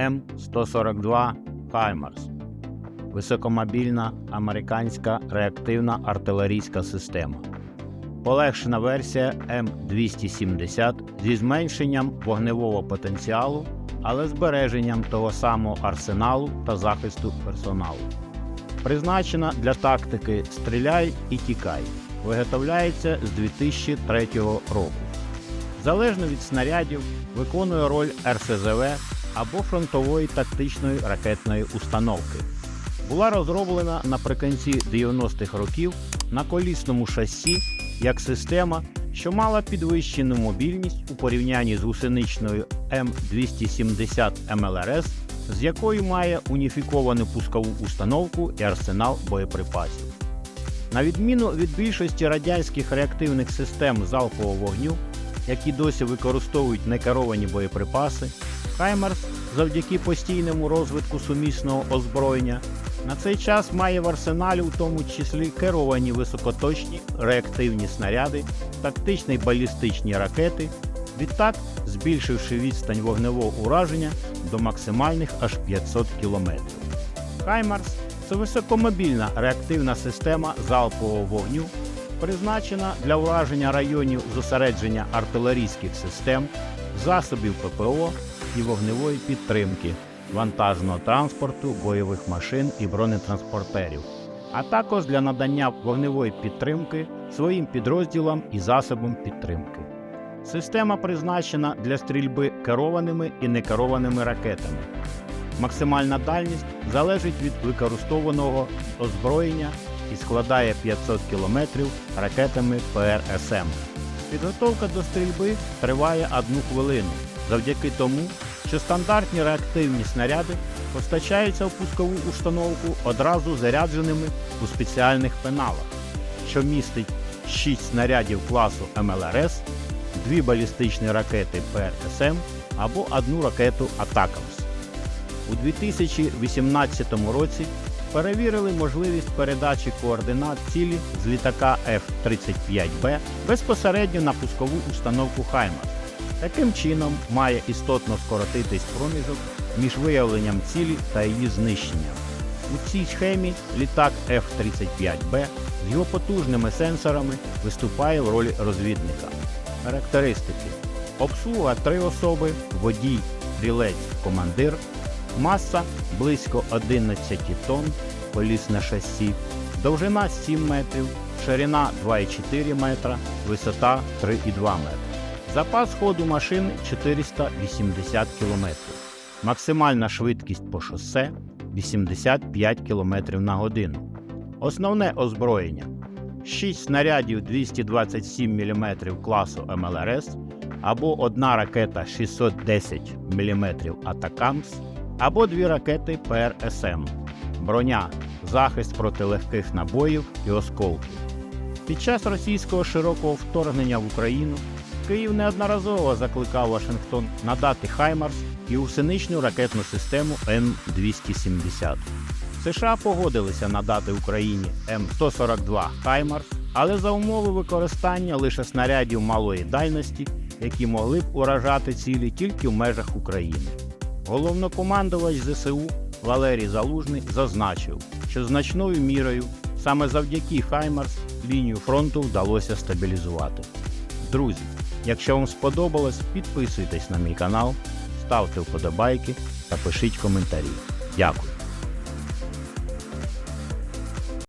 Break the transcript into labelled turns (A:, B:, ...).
A: М142 Хаймарс. Високомобільна американська реактивна артилерійська система. Полегшена версія М270 зі зменшенням вогневого потенціалу, але збереженням того самого арсеналу та захисту персоналу. Призначена для тактики Стріляй і тікай. Виготовляється з 2003 року. Залежно від снарядів, виконує роль РСЗВ або фронтової тактичної ракетної установки. Була розроблена наприкінці 90-х років на колісному шасі як система, що мала підвищену мобільність у порівнянні з гусеничною М270 МЛРС, з якою має уніфіковану пускову установку і арсенал боєприпасів. На відміну від більшості радянських реактивних систем залпового вогню, які досі використовують некеровані боєприпаси, Хаймерс завдяки постійному розвитку сумісного озброєння на цей час має в арсеналі у тому числі керовані високоточні реактивні снаряди, тактичні балістичні ракети, відтак збільшивши відстань вогневого ураження до максимальних аж 500 км. Хаймарс це високомобільна реактивна система залпового вогню, призначена для ураження районів зосередження артилерійських систем, засобів ППО і вогневої підтримки, вантажного транспорту, бойових машин і бронетранспортерів, а також для надання вогневої підтримки своїм підрозділам і засобам підтримки. Система призначена для стрільби керованими і некерованими ракетами. Максимальна дальність залежить від використовуваного озброєння і складає 500 км ракетами ПРСМ. Підготовка до стрільби триває одну хвилину завдяки тому, що стандартні реактивні снаряди постачаються в пускову установку одразу зарядженими у спеціальних пеналах, що містить 6 снарядів класу МЛРС, 2 балістичні ракети ПРСМ або одну ракету Атакамс. У 2018 році перевірили можливість передачі координат цілі з літака F-35B безпосередньо на пускову установку Хаймарс. Таким чином має істотно скоротитись проміжок між виявленням цілі та її знищенням. У цій схемі літак F-35B з його потужними сенсорами виступає в ролі розвідника. Характеристики: обслуга 3 особи, водій, стрілець, командир, маса близько 11 тонн, колісне шасі, довжина 7 метрів, ширина 2,4 метра, висота 3,2 метра. Запас ходу машини 480 км. Максимальна швидкість по шосе 85 км на годину. Основне озброєння 6 снарядів 227 мм класу МЛРС або одна ракета 610 мм Атакамс, або дві ракети ПРСМ, броня, захист проти легких набоїв і осколків. Під час російського широкого вторгнення в Україну Київ неодноразово закликав Вашингтон надати Хаймарс і усиничну ракетну систему М270. США погодилися надати Україні М142 Хаймарс, але за умови використання лише снарядів малої дальності, які могли б уражати цілі тільки в межах України. Головнокомандувач ЗСУ Валерій Залужний зазначив, що значною мірою саме завдяки Хаймарс лінію фронту вдалося стабілізувати. Друзі, якщо вам сподобалось, підписуйтесь на мій канал, ставте вподобайки та пишіть коментарі. Дякую.